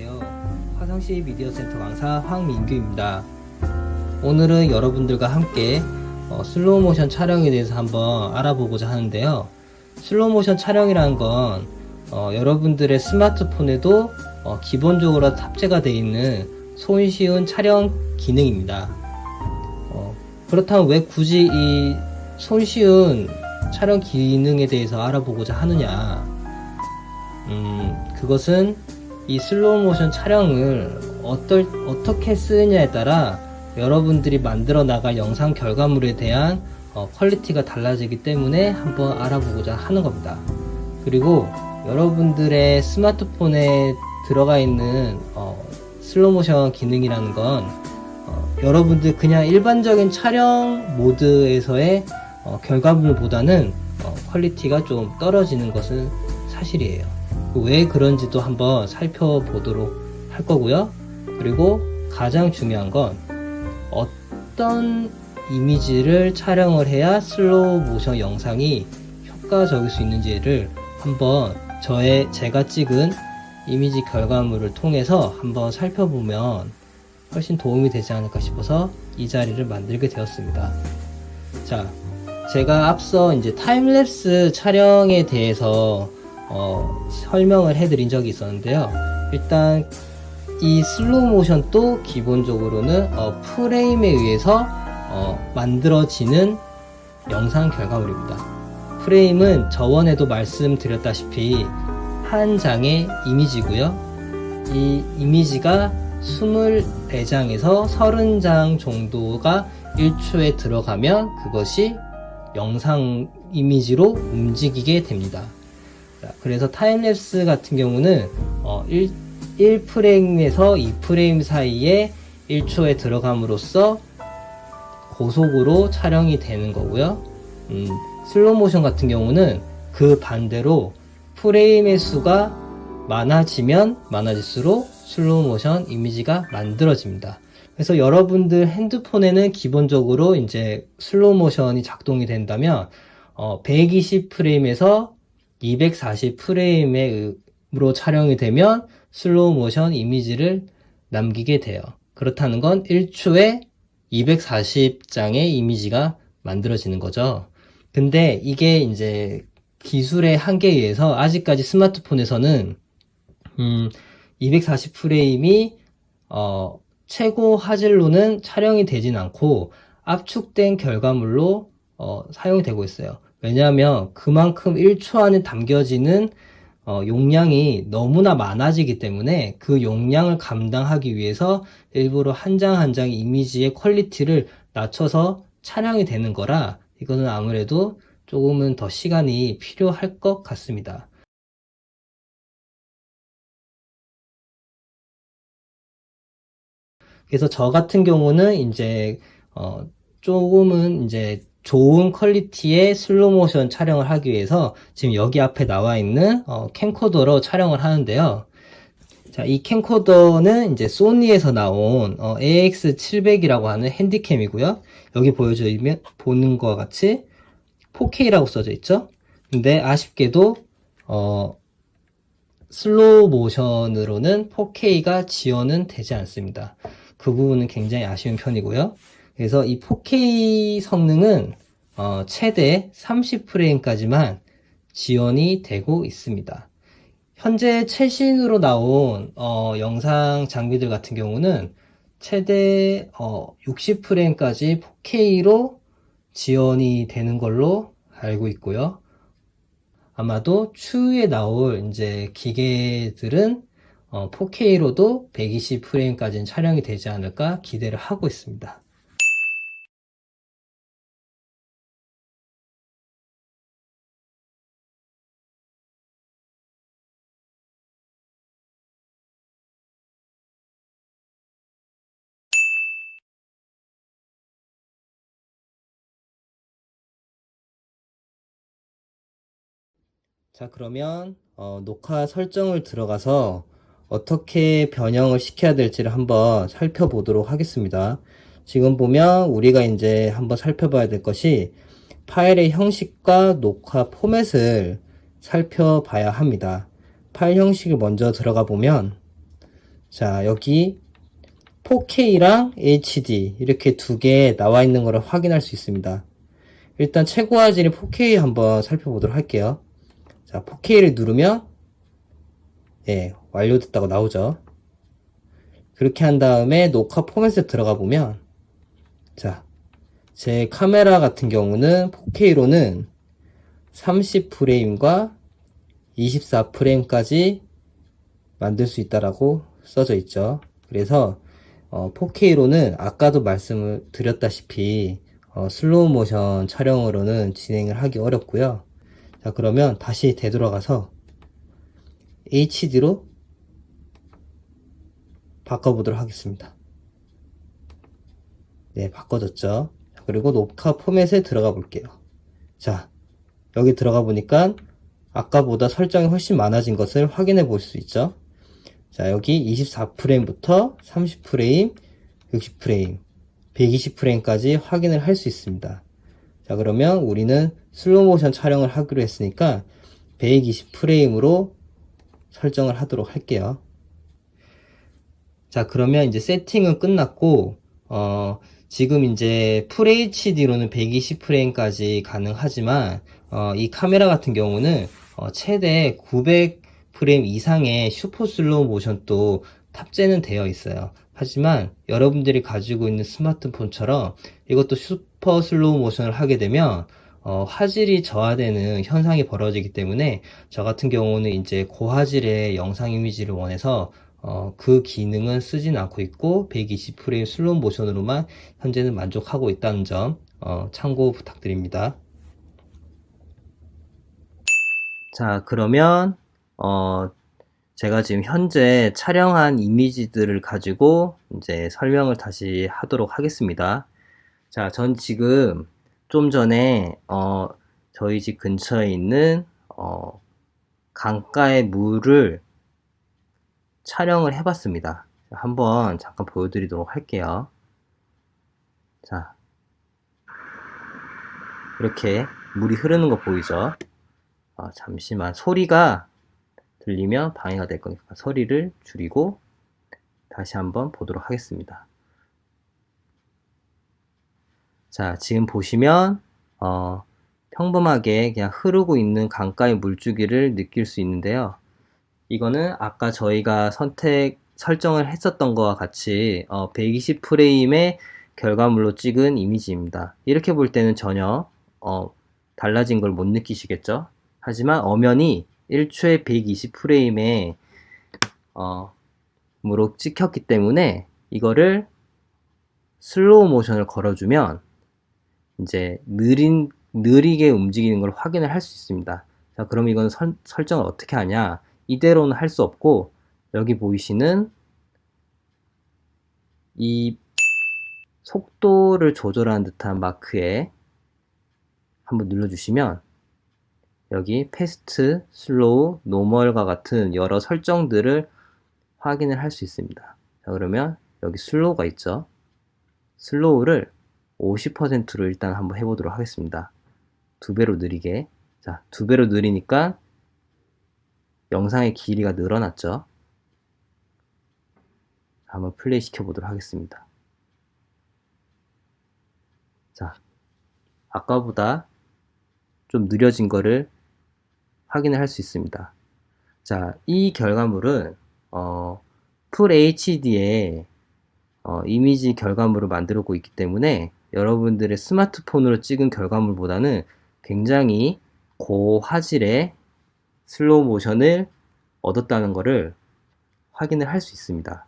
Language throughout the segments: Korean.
안녕하세요. 화성시 미디어 센터 강사 황민규입니다. 오늘은 여러분들과 함께 어, 슬로우 모션 촬영에 대해서 한번 알아보고자 하는데요. 슬로우 모션 촬영이라는 건 어, 여러분들의 스마트폰에도 어, 기본적으로 탑재가 되어 있는 손쉬운 촬영 기능입니다. 어, 그렇다면 왜 굳이 이 손쉬운 촬영 기능에 대해서 알아보고자 하느냐? 음, 그것은 이 슬로우 모션 촬영을 어떨, 어떻게 쓰느냐에 따라 여러분들이 만들어 나갈 영상 결과물에 대한 어, 퀄리티가 달라지기 때문에 한번 알아보고자 하는 겁니다. 그리고 여러분들의 스마트폰에 들어가 있는 어, 슬로우 모션 기능이라는 건 어, 여러분들 그냥 일반적인 촬영 모드에서의 어, 결과물보다는 어, 퀄리티가 좀 떨어지는 것은 사실이에요. 왜 그런지도 한번 살펴보도록 할 거고요. 그리고 가장 중요한 건 어떤 이미지를 촬영을 해야 슬로우 모션 영상이 효과적일 수 있는지를 한번 저의 제가 찍은 이미지 결과물을 통해서 한번 살펴보면 훨씬 도움이 되지 않을까 싶어서 이 자리를 만들게 되었습니다. 자, 제가 앞서 이제 타임랩스 촬영에 대해서 어, 설명을 해드린 적이 있었는데요. 일단 이 슬로우 모션도 기본적으로는 어, 프레임에 의해서 어, 만들어지는 영상 결과물입니다. 프레임은 저번에도 말씀드렸다시피 한 장의 이미지고요. 이 이미지가 24장에서 30장 정도가 1초에 들어가면 그것이 영상 이미지로 움직이게 됩니다. 자, 그래서 타임랩스 같은 경우는 어, 1, 1프레임에서 2프레임 사이에 1초에 들어감으로써 고속으로 촬영이 되는 거고요. 음, 슬로우 모션 같은 경우는 그 반대로 프레임의 수가 많아지면 많아질수록 슬로우 모션 이미지가 만들어집니다. 그래서 여러분들 핸드폰에는 기본적으로 이제 슬로우 모션이 작동이 된다면 어, 120 프레임에서 240 프레임으로 촬영이 되면 슬로우 모션 이미지를 남기게 돼요. 그렇다는 건 1초에 240장의 이미지가 만들어지는 거죠. 근데 이게 이제 기술의 한계에 의해서 아직까지 스마트폰에서는 음, 240 프레임이 어, 최고 화질로는 촬영이 되진 않고 압축된 결과물로 어, 사용이 되고 있어요. 왜냐하면 그만큼 1초 안에 담겨지는 어, 용량이 너무나 많아지기 때문에 그 용량을 감당하기 위해서 일부러 한 장 한 장 이미지의 퀄리티를 낮춰서 촬영이 되는 거라 이거는 아무래도 조금은 더 시간이 필요할 것 같습니다. 그래서 저 같은 경우는 이제 어, 조금은 이제 좋은 퀄리티의 슬로우 모션 촬영을 하기 위해서 지금 여기 앞에 나와 있는 어, 캠코더로 촬영을 하는데요. 자, 이 캠코더는 이제 소니에서 나온 어, AX700이라고 하는 핸디캠이고요. 여기 보여주면 보는 것 같이 4K라고 써져 있죠. 근데 아쉽게도 어, 슬로우 모션으로는 4K가 지원은 되지 않습니다. 그 부분은 굉장히 아쉬운 편이고요. 그래서 이 4K 성능은 어, 최대 30프레임까지만 지원이 되고 있습니다. 현재 최신으로 나온 어, 영상 장비들 같은 경우는 최대 어, 60프레임까지 4K로 지원이 되는 걸로 알고 있고요. 아마도 추후에 나올 이제 기계들은 어, 4K로도 120프레임까지는 촬영이 되지 않을까 기대를 하고 있습니다. 자, 그러면 어, 녹화 설정을 들어가서 어떻게 변형을 시켜야 될지를 한번 살펴보도록 하겠습니다. 지금 보면 우리가 이제 한번 살펴봐야 될 것이 파일의 형식과 녹화 포맷을 살펴봐야 합니다. 파일 형식을 먼저 들어가 보면 자, 여기 4K랑 HD 이렇게 두 개 나와 있는 거를 확인할 수 있습니다. 일단 최고 화질인 4K 한번 살펴보도록 할게요. 자, 4K를 누르면 예, 완료됐다고 나오죠. 그렇게 한 다음에 녹화 포맷에 들어가 보면 자, 제 카메라 같은 경우는 4K로는 30프레임과 24프레임까지 만들 수 있다라고 써져 있죠. 그래서 어, 4K로는 아까도 말씀을 드렸다시피 어, 슬로우 모션 촬영으로는 진행을 하기 어렵고요. 자, 그러면 다시 되돌아가서 HD로 바꿔보도록 하겠습니다. 네, 바꿔졌죠. 자, 그리고 녹화 포맷에 들어가 볼게요. 자, 여기 들어가 보니까 아까보다 설정이 훨씬 많아진 것을 확인해 볼 수 있죠. 자, 여기 24프레임부터 30프레임, 60프레임, 120프레임까지 확인을 할 수 있습니다. 자, 그러면 우리는 슬로우 모션 촬영을 하기로 했으니까 120 프레임으로 설정을 하도록 할게요. 자, 그러면 이제 세팅은 끝났고, 어, 지금 이제 풀 HD로는 120 프레임까지 가능하지만, 어, 이 카메라 같은 경우는 어, 최대 900 프레임 이상의 슈퍼 슬로우 모션도 탑재는 되어 있어요. 하지만 여러분들이 가지고 있는 스마트폰처럼 이것도 슈 퍼 슬로우 모션을 하게 되면 어, 화질이 저하되는 현상이 벌어지기 때문에 저 같은 경우는 이제 고화질의 영상 이미지를 원해서 어, 그 기능은 쓰진 않고 있고 120프레임 슬로우 모션으로만 현재는 만족하고 있다는 점 어, 참고 부탁드립니다. 자, 그러면 어, 제가 지금 현재 촬영한 이미지들을 가지고 이제 설명을 다시 하도록 하겠습니다. 자, 전 지금 좀 전에 어, 저희 집 근처에 있는 어, 강가의 물을 촬영을 해봤습니다. 자, 한번 잠깐 보여드리도록 할게요. 자, 이렇게 물이 흐르는 거 보이죠? 아, 잠시만 소리가 들리면 방해가 될 거니까 소리를 줄이고 다시 한번 보도록 하겠습니다. 자, 지금 보시면 어, 평범하게 그냥 흐르고 있는 강가의 물주기를 느낄 수 있는데요. 이거는 아까 저희가 선택 설정을 했었던 거와 같이 어, 120 프레임의 결과물로 찍은 이미지입니다. 이렇게 볼 때는 전혀 어, 달라진 걸 못 느끼시겠죠? 하지만 엄연히 1초에 120 프레임의 어, 무로 찍혔기 때문에 이거를 슬로우 모션을 걸어주면 이제 느린 느리게 움직이는 걸 확인을 할 수 있습니다. 자, 그럼 이건 설, 설정을 어떻게 하냐? 이대로는 할 수 없고 여기 보이시는 이 속도를 조절하는 듯한 마크에 한번 눌러주시면 여기 패스트, 슬로우, 노멀과 같은 여러 설정들을 확인을 할 수 있습니다. 자, 그러면 여기 슬로우가 있죠. 슬로우를 50%로 일단 한번 해보도록 하겠습니다. 두 배로 느리게. 자, 두 배로 느리니까 영상의 길이가 늘어났죠. 한번 플레이 시켜보도록 하겠습니다. 자, 아까보다 좀 느려진 거를 확인을 할 수 있습니다. 자, 이 결과물은 어, 풀 HD의 어, 이미지 결과물을 만들고 있기 때문에 여러분들의 스마트폰으로 찍은 결과물보다는 굉장히 고화질의 슬로우 모션을 얻었다는 것을 확인을 할 수 있습니다.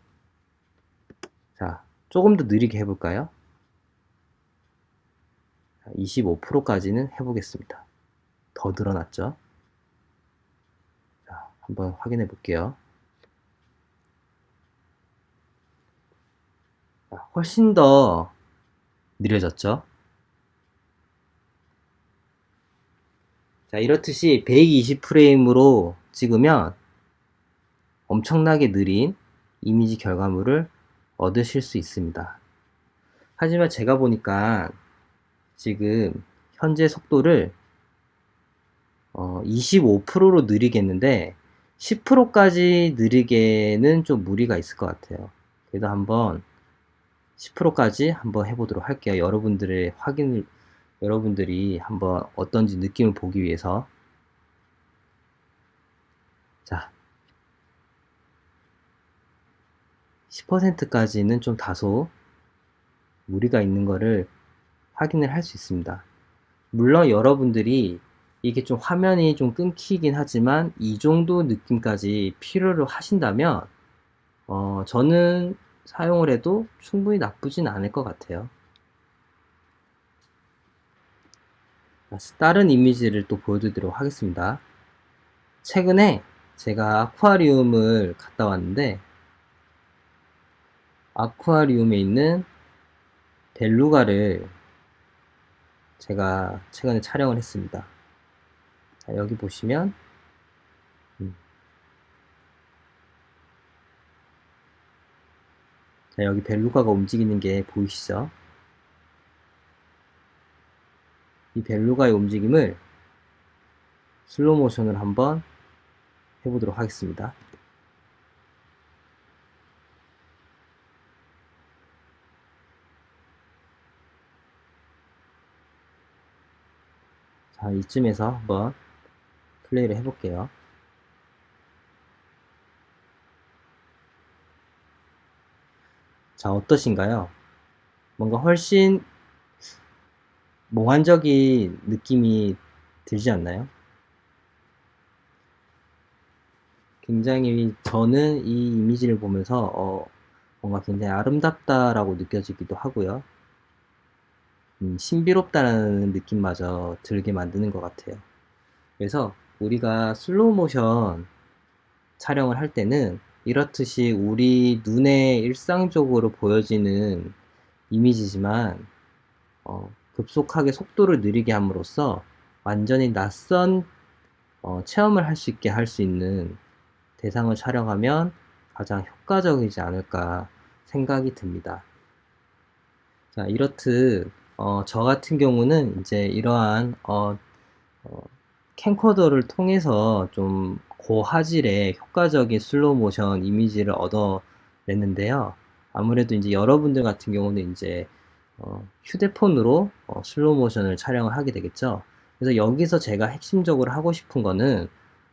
자, 조금 더 느리게 해볼까요? 25%까지는 해보겠습니다. 더 늘어났죠? 자, 한번 확인해 볼게요. 자, 훨씬 더 느려졌죠? 자, 이렇듯이 120프레임으로 찍으면 엄청나게 느린 이미지 결과물을 얻으실 수 있습니다. 하지만 제가 보니까 지금 현재 속도를 어, 25%로 느리겠는데 10%까지 느리게는 좀 무리가 있을 것 같아요. 그래도 한번 10%까지 한번 해보도록 할게요. 여러분들의 확인을, 여러분들이 한번 어떤지 느낌을 보기 위해서. 자, 10%까지는 좀 다소 무리가 있는 거를 확인을 할 수 있습니다. 물론 여러분들이 이게 좀 화면이 좀 끊기긴 하지만 이 정도 느낌까지 필요로 하신다면 어, 저는 사용을 해도 충분히 나쁘진 않을 것 같아요. 다른 이미지를 또 보여드리도록 하겠습니다. 최근에 제가 아쿠아리움을 갔다 왔는데 아쿠아리움에 있는 벨루가를 제가 최근에 촬영을 했습니다. 자, 여기 보시면 자, 여기 벨루가가 움직이는 게 보이시죠? 이 벨루가의 움직임을 슬로우 모션을 한번 해보도록 하겠습니다. 자, 이쯤에서 한번 플레이를 해볼게요. 자, 어떠신가요? 뭔가 훨씬 몽환적인 느낌이 들지 않나요? 굉장히 저는 이 이미지를 보면서 어, 뭔가 굉장히 아름답다라고 느껴지기도 하고요. 음, 신비롭다는 느낌마저 들게 만드는 것 같아요. 그래서 우리가 슬로우 모션 촬영을 할 때는 이렇듯이 우리 눈에 일상적으로 보여지는 이미지지만 어, 급속하게 속도를 느리게 함으로써 완전히 낯선 어, 체험을 할 수 있게 할 수 있는 대상을 촬영하면 가장 효과적이지 않을까 생각이 듭니다. 자, 이렇듯 어, 저 같은 경우는 이제 이러한 어, 어, 캠코더를 통해서 좀 고화질의 효과적인 슬로우 모션 이미지를 얻어냈는데요. 아무래도 이제 여러분들 같은 경우는 이제 어, 휴대폰으로 어, 슬로우 모션을 촬영을 하게 되겠죠. 그래서 여기서 제가 핵심적으로 하고 싶은 거는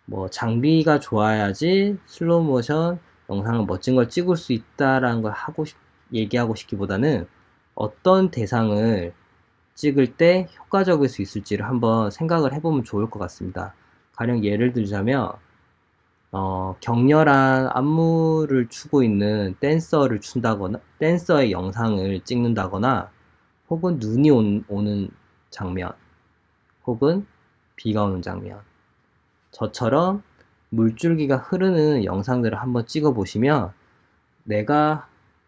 뭐 장비가 좋아야지 슬로우 모션 영상을 멋진 걸 찍을 수 있다라는 걸 하고 싶, 얘기하고 싶기보다는 어떤 대상을 찍을 때 효과적일 수 있을지를 한번 생각을 해보면 좋을 것 같습니다. 가령 예를 들자면 어, 격렬한 안무를 추고 있는 댄서를 춘다거나 댄서의 영상을 찍는다거나 혹은 눈이 온, 오는 장면 혹은 비가 오는 장면 저처럼 물줄기가 흐르는 영상들을 한번 찍어 보시면 내가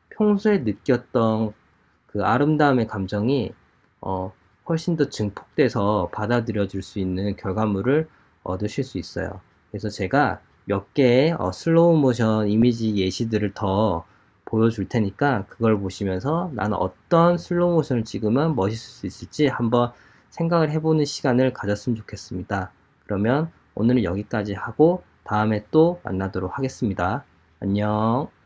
평소에 느꼈던 그 아름다움의 감정이 어, 훨씬 더 증폭돼서 받아들여질 수 있는 결과물을 얻으실 수 있어요. 그래서 제가 몇 개의 어, 슬로우 모션 이미지 예시들을 더 보여줄 테니까 그걸 보시면서 나는 어떤 슬로우 모션을 찍으면 멋있을 수 있을지 한번 생각을 해보는 시간을 가졌으면 좋겠습니다. 그러면 오늘은 여기까지 하고 다음에 또 만나도록 하겠습니다. 안녕.